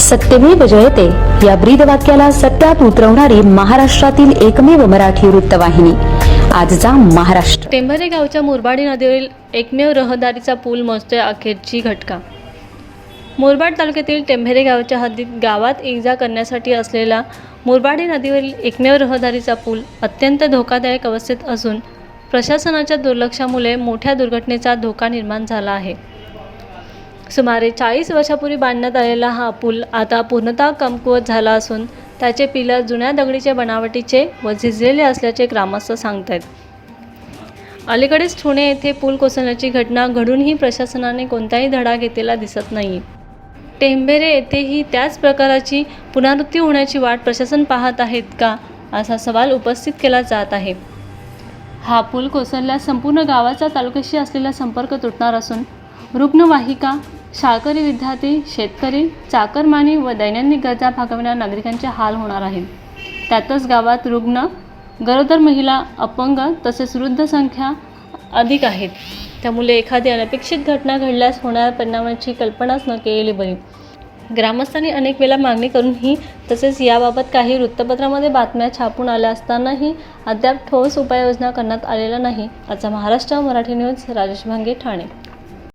सत्यमेव जयते या ब्रीद वाक्याला सत्यात उतरवणारी महाराष्ट्रातील एकमेव मराठी वृत्तवाहिनी. आजचा महाराष्ट्र. टेंभरे गावच्या मुरबाडी नदीवरील एकमेव रहदारीचा पूल मोजतोय अखेरची घटका. मुरबाड तालुक्यातील टेंभेरे गावच्या हद्दीत गावात ये जा करण्यासाठी असलेला मुरबाडी नदीवरील एकमेव रहदारीचा पूल अत्यंत धोकादायक अवस्थेत असून प्रशासनाच्या दुर्लक्षामुळे मोठ्या दुर्घटनेचा धोका निर्माण झाला आहे. सुमारे चाळीस वर्षापूर्वी बांधण्यात आलेला हा पूल आता पूर्णतः कमकुवत झाला असून त्याचे पिलर जुन्या दगडीच्या बनावटीचे व झिजलेले असल्याचे ग्रामस्थ सांगत आहेत अलीकडेच ठुणे येथे पूल कोसळण्याची घटना घडूनही प्रशासनाने कोणताही धडा घेतलेला दिसत नाही. टेंभेरे येथेही त्याच प्रकाराची पुनरावृत्ती होण्याची वाट प्रशासन पाहत आहेत का असा सवाल उपस्थित केला जात आहे. हा पूल कोसळल्यास संपूर्ण गावाचा तालुक्याशी असलेला संपर्क तुटणार असून रुग्णवाहिका शाळकरी विद्यार्थी शेतकरी चाकरमानी व दैनंदिन गरजा भागवणाऱ्या नागरिकांचे हाल होणार आहेत त्यातच गावात रुग्ण गरोदर महिला अपंग तसेच वृद्ध संख्या अधिक आहेत. त्यामुळे एखादी अनपेक्षित घटना घडल्यास होणाऱ्या परिणामाची कल्पनाच न केलेली बरी. ग्रामस्थांनी अनेक वेळा मागणी करूनही तसेच याबाबत काही वृत्तपत्रामध्ये बातम्या छापून आल्या असतानाही अद्याप ठोस उपाययोजना करण्यात आलेल्या नाही. असा महाराष्ट्र मराठी न्यूज राजेश भांगे ठाणे.